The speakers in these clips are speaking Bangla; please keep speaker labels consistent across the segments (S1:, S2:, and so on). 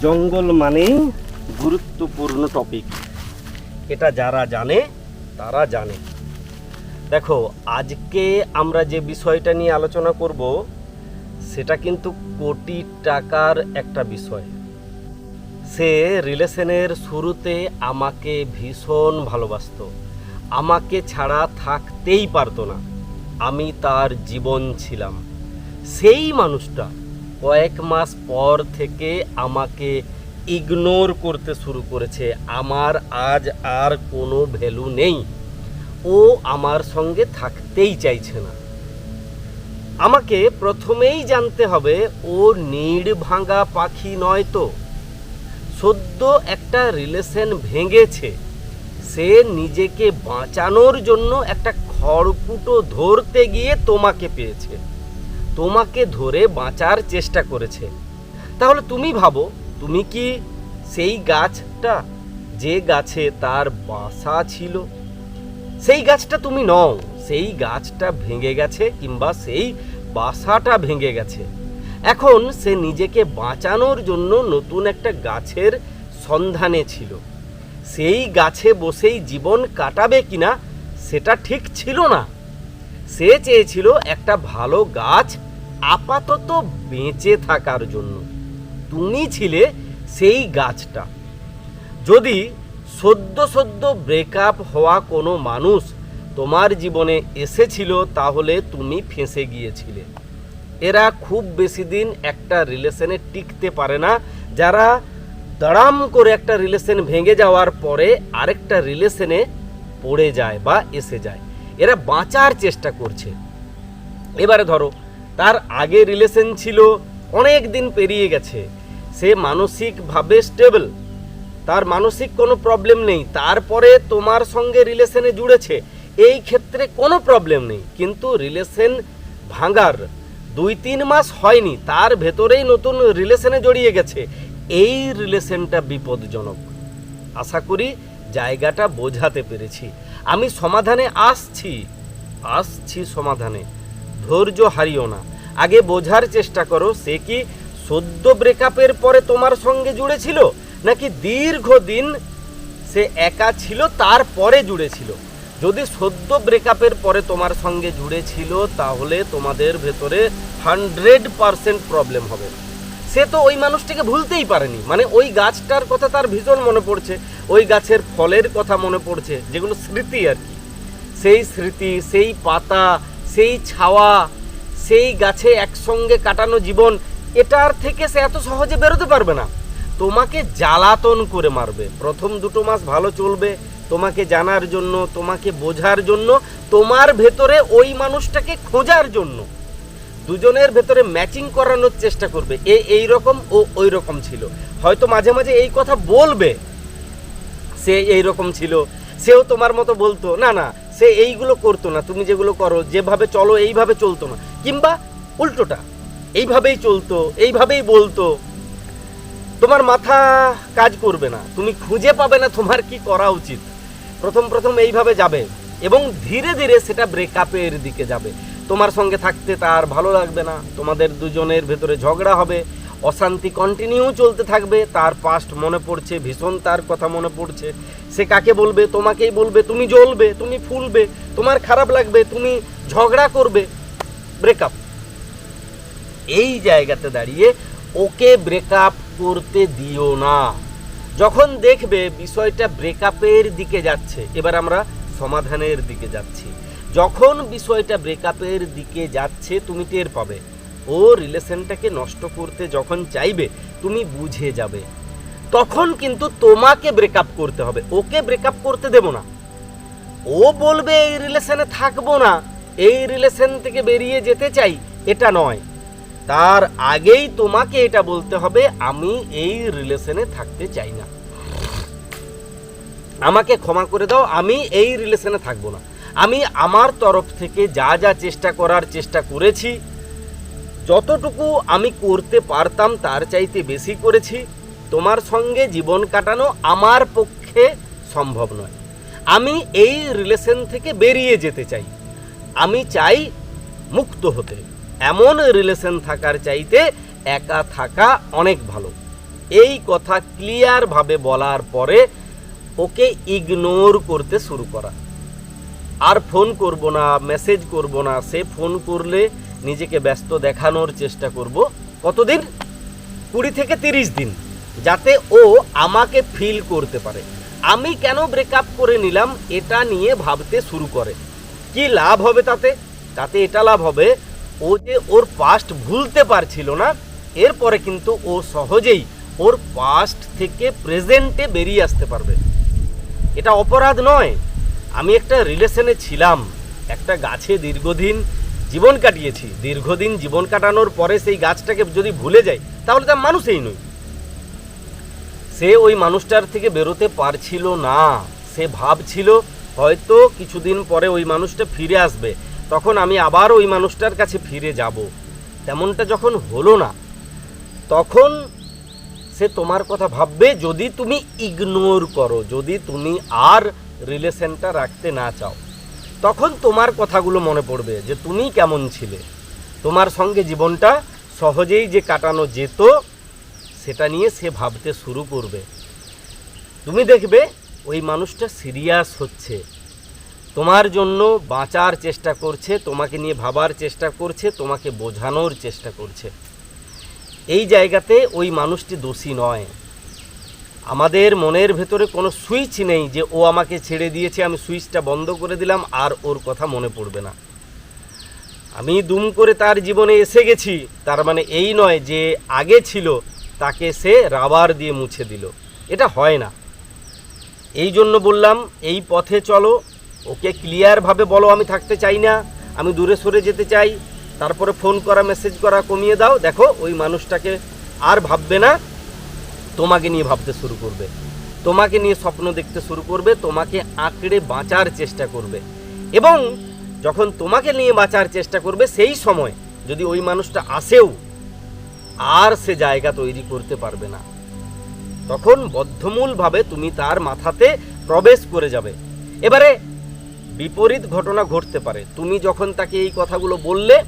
S1: জঙ্গল মানেই গুরুত্বপূর্ণ টপিক এটা যারা জানে, তারা জানে। দেখো, আজকে আমরা যে বিষয়টা নিয়ে আলোচনা করব, সেটা কিন্তু কোটি টাকার একটা বিষয়। সে রিলেশনের শুরুতে আমাকে ভীষণ ভালোবাসতো। আমাকে ছাড়া থাকতেই পারতো না। আমি তার জীবন ছিলাম। সেই মানুষটা কয়েক মাস পর থেকে আমাকে ইগনোর করতে শুরু করেছে। আমার আজ আর কোনো ভ্যালু নেই। ও আমার সঙ্গে থাকতেই চাইছে না। আমাকে প্রথমেই জানতে হবে, ও নিড় ভাঙা পাখি নয় তো। সদ্য একটা রিলেশন ভেঙেছে। সে নিজেকে বাঁচানোর জন্য একটা খড়কুটো ধরতে গিয়ে তোমাকে পেয়েছে। তোমাকে ধরে বাঁচার চেষ্টা করেছে। তাহলে তুমি ভাবো, তুমি কি সেই গাছটা, যে গাছে তার বাসা ছিল? সেই গাছটা তুমি নও, সেই গাছটা ভেঙে গেছে কিংবা সেই বাসাটা ভেঙে গেছে। এখন সে নিজেকে বাঁচানোর জন্য নতুন একটা গাছের সন্ধানে ছিল। সেই গাছে বসেই জীবন কাটাবে কিনা, সেটা ঠিক ছিল না। সে চেয়েছিল একটা ভালো গাছ আপাতত বেঁচে থাকার জন্য। তুমি ছিলে সেই গাছটা। যদি সদ্য সদ্য ব্রেকআপ হওয়া কোনো মানুষ তোমার জীবনে এসেছিল, তাহলে তুমি ফেঁসে গিয়েছিলে। এরা খুব বেশি দিন একটা রিলেশনে টিকতে পারে না। যারা দাঁড়াম করে একটা রিলেশন ভেঙে যাওয়ার পরে আরেকটা রিলেশনে পড়ে যায় বা এসে যায়। এরা বাঁচার চেষ্টা করছে। এবারে ধরো, তার আগে রিলেশন ছিল, অনেক দিন পেরিয়ে গেছে। সে মানসিকভাবে স্টেবল তার মানসিক কোনো প্রবলেম নেই। তারপরে তোমার সঙ্গে রিলেশনে জুড়েছে। এই ক্ষেত্রে কোনো প্রবলেম নেই। কিন্তু রিলেশন ভাঙার দুই তিন মাস হয়নি। তার ভেতরেই নতুন রিলেশনে জড়িয়ে গেছে। এই রিলেশনটা বিপদজনক। আশা করি জায়গাটা বোঝাতে পেরেছি। আমি সমাধানে আসছি। আসছি সমাধানে। ধৈর্য হারিও না। আগে বোঝার চেষ্টা করো, সে কি সদ্য ব্রেকআপের পরে তোমার সঙ্গে জুড়েছিল? নাকি দীর্ঘদিন সে একা ছিল তারপরে জুড়েছিল? যদি সদ্য ব্রেকআপের পরে তোমার সঙ্গে জুড়েছিল, তাহলে তোমাদের ভেতরে হান্ড্রেড পারসেন্ট প্রবলেম হবে। সে তো ওই মানুষটিকে ভুলতেই পারেনি। মানে ওই গাছটার কথা তার ভীষণ মনে পড়ছে। ওই গাছের ফলের কথা মনে পড়ছে, যেগুলো স্মৃতি আর কি। সেই স্মৃতি, সেই পাতা, সেই ছাওয়া, সেই গাছে একসঙ্গে কাটানো জীবন, এটার থেকে সে এত সহজে বেরোতে পারবে না। তোমাকে জ্বালাতন করে মারবে। প্রথম দুটো মাস ভালো চলবে, তোমাকে জানার জন্য, তোমাকে বোঝার জন্য, তোমার ভেতরে ওই মানুষটাকে খোঁজার জন্য। দুজনের ভেতরে ম্যাচিং করানোর চেষ্টা করবে। এ এই রকম ও ওই রকম ছিল। হয়তো মাঝে মাঝে এই কথা বলবে। সে এই রকম ছিল। সেও তোমার মতো বলতো, না না, সে এইগুলো করতো না, তুমি যেগুলো করো, যেভাবে চলো, এইভাবে চলতো না। কিংবা উল্টোটা, এইভাবেই চলতো, এইভাবেই বলতো। তোমার মাথা কাজ করবে না, তুমি খুঁজে পাবে না তোমার কি করা উচিত। প্রথম প্রথম এইভাবে যাবে এবং ধীরে ধীরে সেটা ব্রেকআপের দিকে যাবে। তোমার সঙ্গে থাকতে তার ভালো লাগবে না, তোমাদের দুজনের ভেতরে ঝগড়া হবে অশান্তি কন্টিনিউ চলতে থাকবে, তার পাস্ট মনে পড়ছে, ভীষণ তার কথা মনে পড়ছে। সে কাকে বলবে, তোমাকেই বলবে, তুমি জ্বলবে, তুমি ফুলবে, তোমার খারাপ লাগবে, তুমি ঝগড়া করবে। ব্রেকআপ এই জায়গাতে দাঁড়িয়ে ওকে ব্রেকআপ করতে দিও না। যখন দেখবে বিষয়টা ব্রেকআপের দিকে যাচ্ছে, এবার আমরা সমাধানের দিকে যাচ্ছি। যখন বিষয়টা ব্রেকআপের দিকে যাচ্ছে, তুমি টের পাবে। ও রিলেশনটাকে নষ্ট করতে যখন চাইবে, তুমি বুঝে যাবে। তখন কিন্তু তোমাকে ব্রেকআপ করতে হবে। ওকে ব্রেকআপ করতে দেব না। ও বলবে, এই রিলেশনে থাকব না। এই রিলেশন থেকে বেরিয়ে যেতে চাই। এটা নয়। তার আগেই তোমাকে এটা বলতে হবে, আমি এই রিলেশনে থাকতে চাই না। আমাকে ক্ষমা করে দাও, আমি এই রিলেশনে থাকব না। আমি আমার তরফ থেকে যা যা চেষ্টা করার চেষ্টা করেছি যতটুকু আমি করতে পারতাম তার চাইতে বেশি করেছি, তোমার সঙ্গে জীবন কাটানো আমার পক্ষে সম্ভব নয়। আমি এই রিলেশন থেকে বেরিয়ে যেতে চাই। আমি চাই মুক্ত হতে। এমন রিলেশন থাকার চাইতে একা থাকা অনেক ভালো। এই কথা ক্লিয়ারভাবে বলার পরে ওকে ইগনোর করতে শুরু করা। আর ফোন করব না মেসেজ করব না, সে ফোন করলে নিজেকে ব্যস্ত দেখানোর চেষ্টা করব। কতদিন? কুড়ি থেকে তিরিশ দিন, যাতে ও আমাকে ফিল করতে পারে। আমি কেন ব্রেকআপ করে নিলাম এটা নিয়ে ভাবতে শুরু করে। কি লাভ হবে তাতে? তাতে এটা লাভ হবে, ও যে ওর পাস্ট ভুলতে পারছিল না, এরপরে কিন্তু ও সহজেই ওর পাস্ট থেকে প্রেজেন্টে বেরিয়ে আসতে পারবে। এটা অপরাধ নয়। আমি একটা রিলেশনে ছিলাম, একটা গাছে দীর্ঘদিন জীবন কাটিয়েছি। দীর্ঘদিন জীবন কাটানোর পরে সেই গাছটাকে যদি ভুলে যাই, তাহলে তার মানুষই নই। সে ওই মানুষটার থেকে বেরোতে পারছিল না। সে ভাবছিল, হয়তো কিছুদিন পরে ওই মানুষটা ফিরে আসবে। তখন আমি আবার ওই মানুষটার কাছে ফিরে যাব। তেমনটা যখন হলো না, তখন সে তোমার কথা ভাববে, যদি তুমি ইগনোর করো, যদি তুমি আর রিলেশনটা রাখতে না চাও তখন তোমার কথাগুলো মনে পড়বে যে তুমি কেমন ছিলে। তোমার সঙ্গে জীবনটা সহজেই যে কাটানো যেত, সেটা নিয়ে সে ভাবতে শুরু করবে। তুমি দেখবে ওই মানুষটা সিরিয়াস হচ্ছে। তোমার জন্য বাঁচার চেষ্টা করছে, তোমাকে নিয়ে ভাবার চেষ্টা করছে, তোমাকে বোঝানোর চেষ্টা করছে। এই জায়গাতে ওই মানুষটি দোষী নয়। আমাদের মনের ভেতরে কোনো সুইচ নেই যে ও আমাকে ছেড়ে দিয়েছে, আমি সুইচটা বন্ধ করে দিলাম আর ওর কথা মনে পড়বে না। আমি দুম করে তার জীবনে এসে গেছি, তার মানে এই নয় যে আগে ছিল, তাকে সে রাবার দিয়ে মুছে দিল। এটা হয় না। এই জন্য বললাম, এই পথে চলো, ওকে ক্লিয়ারভাবে বলো, আমি থাকতে চাই না, আমি দূরে সরে যেতে চাই। তারপরে ফোন করা মেসেজ করা কমিয়ে দাও, দেখো ওই মানুষটাকে আর ভাববে না তোমাকে নিয়ে ভাবতে শুরু করবে। তোমাকে নিয়ে স্বপ্ন দেখতে শুরু করবে, তোমাকে আঁকড়ে বাঁচার চেষ্টা করবে। এবং যখন তোমাকে নিয়ে বাঁচার চেষ্টা করবে, সেই সময় যদি ওই মানুষটা আসেও, আর সে জায়গা তৈরি করতে পারবে না। তখন বদ্ধমূলভাবে তুমি তার মাথাতে প্রবেশ করে যাবে। এবারে বিপরীত ঘটনা ঘটতে পারে। তুমি যখন তাকে এই কথাগুলো বললে,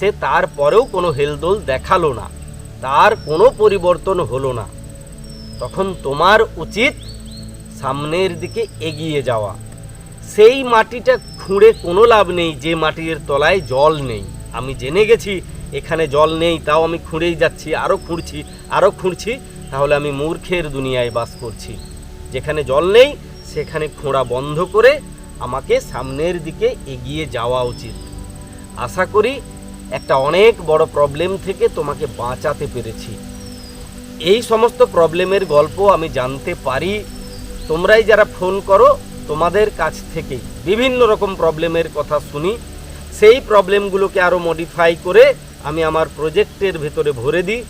S1: সে তারপরেও কোনো হেলদোল দেখাল না। তার কোনো পরিবর্তন হলো না। তখন তোমার উচিত সামনের দিকে এগিয়ে যাওয়া। সেই মাটিটা খুঁড়ে কোনো লাভ নেই, যে মাটির তলায় জল নেই। আমি জেনে গেছি, এখানে জল নেই, তাও আমি খুঁড়েই যাচ্ছি আরও খুঁড়ছি আরও খুঁড়ছি, তাহলে আমি মূর্খের দুনিয়ায় বাস করছি। যেখানে জল নেই, সেখানে খোঁড়া বন্ধ করে আমাকে সামনের দিকে এগিয়ে যাওয়া উচিত। আশা করি একটা অনেক বড় প্রবলেম থেকে তোমাকে বাঁচাতে পেরেছি। এই সমস্ত প্রবলেমের গল্প আমি জানতে পারি। তোমরাই যারা ফোন করো, তোমাদের কাছ থেকেই বিভিন্ন রকম প্রবলেমের কথা শুনি। সেই প্রবলেমগুলোকে আরও মডিফাই করে আমি আমার প্রজেক্টের ভেতরে ভরে দিই,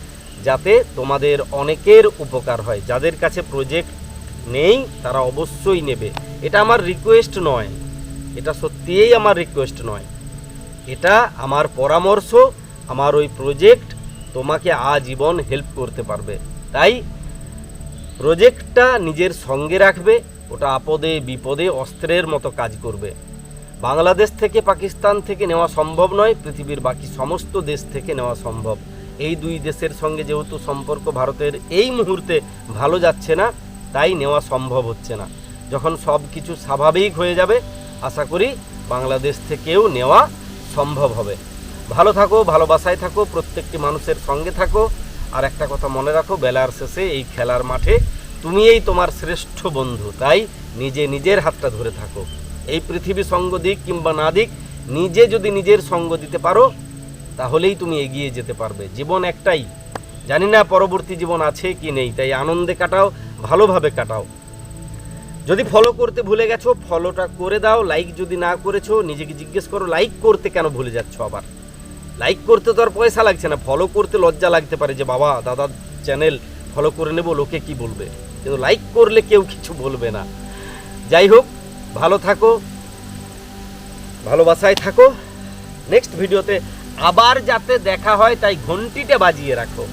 S1: যাতে তোমাদের অনেকের উপকার হয়। যাদের কাছে প্রজেক্ট নেই, তারা অবশ্যই নেবে। এটা আমার রিকোয়েস্ট নয়। এটা সত্যিই আমার রিকোয়েস্ট নয়। এটা আমার পরামর্শ, আমার ওই প্রজেক্ট তোমাকে আজীবন হেল্প করতে পারবে। তাই প্রজেক্টটা নিজের সঙ্গে রাখবে, ওটা আপদে বিপদে অস্ত্রের মতো কাজ করবে। বাংলাদেশ থেকে পাকিস্তান থেকে নেওয়া সম্ভব নয়, পৃথিবীর বাকি সমস্ত দেশ থেকে নেওয়া সম্ভব। এই দুই দেশের সঙ্গে যেহেতু সম্পর্ক ভারতের এই মুহূর্তে ভালো যাচ্ছে না, তাই নেওয়া সম্ভব হচ্ছে না। যখন সব কিছু স্বাভাবিক হয়ে যাবে, আশা করি বাংলাদেশ থেকেও নেওয়া সম্ভব হবে। ভালো থাকো, ভালোবাসায় থাকো, প্রত্যেকটি মানুষের সঙ্গে থাকো। আর একটা কথা মনে রাখো, বেলার শেষে এই খেলার মাঠে তুমি এই তোমার শ্রেষ্ঠ বন্ধু, তাই নিজে নিজের হাতটা ধরে থাকো। এই পৃথিবী সঙ্গ দিক কিংবা না দিক, নিজে যদি নিজের সঙ্গ দিতে পারো, তাহলেই তুমি এগিয়ে যেতে পারবে। জীবন একটাই। জানি না পরবর্তী জীবন আছে কি নেই, তাই আনন্দে কাটাও, ভালোভাবে কাটাও। যদি ফলো করতে ভুলে গেছো ফলোটা করে দাও লাইক যদি না করেছ, নিজেকে জিজ্ঞেস করো লাইক করতে কেন ভুলে যাচ্ছ আবার? লাইক করতে তো আর পয়সা লাগছে না ফলো করতে লজ্জা লাগতে পারে যে, বাবা দাদার চ্যানেল ফলো করে নেব, লোকে কি বলবে? কিন্তু লাইক করলে কেউ কিছু বলবে না। যাই হোক, ভালো থাকো, ভালোবাসায় থাকো। নেক্সট ভিডিওতে আবার যাতে দেখা হয়, তাই ঘন্টিটা বাজিয়ে রাখো।